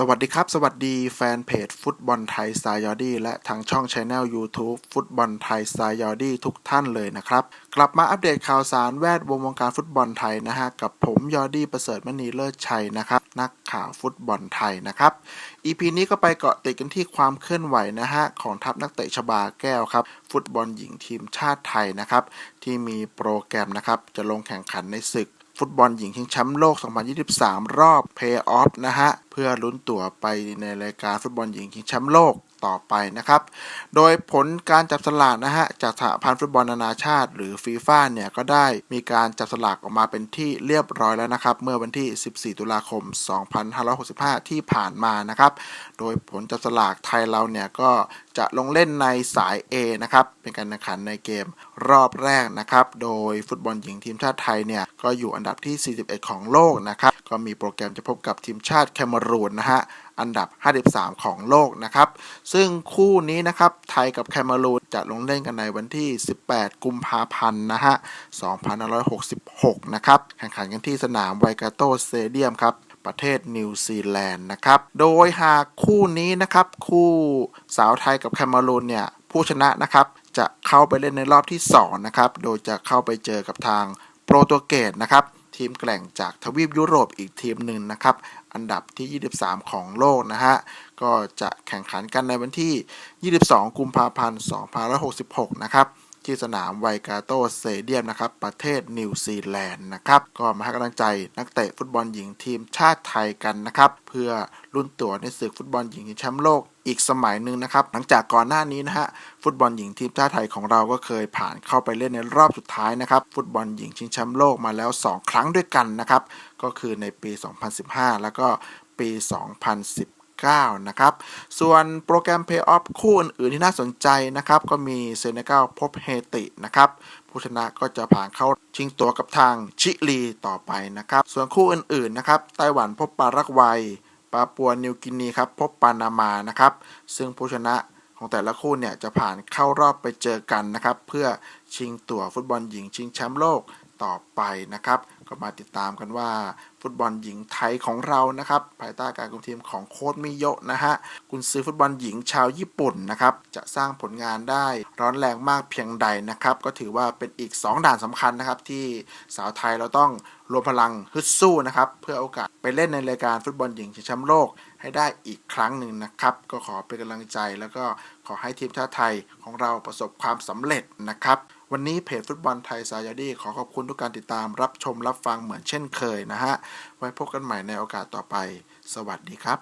สวัสดีครับ สวัสดีแฟนเพจฟุตบอลไทยสไตล์ยอดี้และทางช่องช anel YouTube ฟุตบอลไทยสไตล์ยอดี้ทุกท่านเลยนะครับ กลับมาอัปเดตข่าวสารแวดวงวงการฟุตบอลไทยนะฮะ กับผมยอดี้ประเสริฐมณีเลิศชัยนะครับ นักข่าวฟุตบอลไทยนะครับ EP นี้ก็ไปเกาะติดกันที่ความเคลื่อนไหวนะฮะ ของทัพนักเตะชบาแก้วครับ ฟุตบอลหญิงทีมชาติไทยนะครับที่มีโปรแกรมนะครับจะลงแข่งขันในศึก ฟุตบอลหญิงชิงแชมป์โลก 2023 รอบเพย์ออฟนะฮะ เพื่อลุ้นตั๋วไปในรายการฟุตบอลหญิงชิงแชมป์โลกต่อไปนะครับ โดยผลการจับสลากนะฮะจากสหพันธ์ฟุตบอลนานาชาติ หรือฟีฟ่าเนี่ยก็ได้มีการจับสลากออกมาเป็นที่เรียบร้อยแล้วนะครับ เมื่อวันที่ 14 ตุลาคม 2565 ที่ผ่านมานะครับ โดยผลจับสลากไทยเราเนี่ยก็ จะลงเล่นในสาย A นะครับ เป็นการแข่งขันในเกมรอบแรกนะครับ โดยฟุตบอลหญิงทีมชาติไทยเนี่ย ก็อยู่อันดับที่ 41 ของโลกนะครับ ก็มีโปรแกรมจะพบกับทีมชาติแคนารูนนะฮะ อันดับ 53 ของโลกนะครับ ซึ่งคู่นี้นะครับ ไทยกับแคนารูนจะลงเล่นกันในวันที่ 18 กุมภาพันธ์นะฮะ 2566 นะครับ แข่งขันกันที่สนามไวกาโตสเตเดียมครับ ประเทศนิวซีแลนด์นะครับ โดยหากคู่นี้นะครับคู่สาวไทยกับแคนารูนเนี่ยผู้ชนะนะครับจะเข้าไปเล่นในรอบที่2นะครับ โดยจะเข้าไปเจอกับทางโปรตุเกสนะครับทีมแกร่งจากทวีปยุโรปอีกทีมหนึ่งนะครับ อันดับที่ 23 ของโลกนะฮะ ก็จะแข่งขันกันในวันที่ 22 กุมภาพันธ์ 2566 นะครับ ที่สนามไวกาโตสเตเดียมนะครับ ประเทศนิวซีแลนด์นะครับ ก็มาให้กำลังใจนักเตะฟุตบอลหญิงทีมชาติไทยกันนะครับ เพื่อลุ้นตั๋วในศึกฟุตบอลหญิงชิงแชมป์โลกอีกสมัยหนึ่งนะครับ หลังจากก่อนหน้านี้นะฮะฟุตบอลหญิงทีมชาติไทยของเราก็เคยผ่านเข้าไปเล่นในรอบสุดท้ายนะครับ ฟุตบอลหญิงชิงแชมป์โลกมาแล้ว 2 ครั้งด้วยกันนะครับ ก็คือในปี 2015 แล้วก็ปี 201 19 นะครับ ส่วนโปรแกรมเพย์ออฟคู่อื่นๆที่น่าสนใจนะครับ ก็มีเซเนกัลพบเฮตินะครับผู้ชนะก็จะผ่านเข้าชิงตัวกับทางชิลีต่อไปนะครับ ส่วนคู่อื่นๆนะครับไต้หวันพบปารากวัยปาปัวนิวกินีครับพบปานามานะครับ ซึ่งผู้ชนะของแต่ละคู่เนี่ยจะผ่านเข้ารอบไปเจอกันนะครับ เพื่อชิงตั๋วฟุตบอลหญิงชิงแชมป์โลกต่อไปนะครับ ก็มาติดตามกันว่า ฟุตบอลหญิงไทยของเรานะครับ ภายใต้การคุมทีมของโค้ชมิโยะนะฮะกุนซือฟุตบอลหญิงชาวญี่ปุ่นนะครับ จะสร้างผลงานได้ร้อนแรงมากเพียงใดนะครับ ก็ถือว่าเป็นอีก 2 ด่านสำคัญนะครับ ที่สาวไทยเราต้องรวมพลังฮึดสู้นะครับ เพื่อโอกาสไปเล่นในรายการฟุตบอลหญิงชิงแชมป์โลกให้ได้อีกครั้งหนึ่งนะครับ ก็ขอเป็นกำลังใจแล้วก็ขอให้ทีมชาติไทยของเราประสบความสำเร็จนะครับ วันนี้เพจฟุตบอลไทยสายาดีขอขอบคุณทุกการติดตามรับชมรับฟังเหมือนเช่นเคยนะฮะ ไว้พบกันใหม่ในโอกาสต่อไป สวัสดีครับ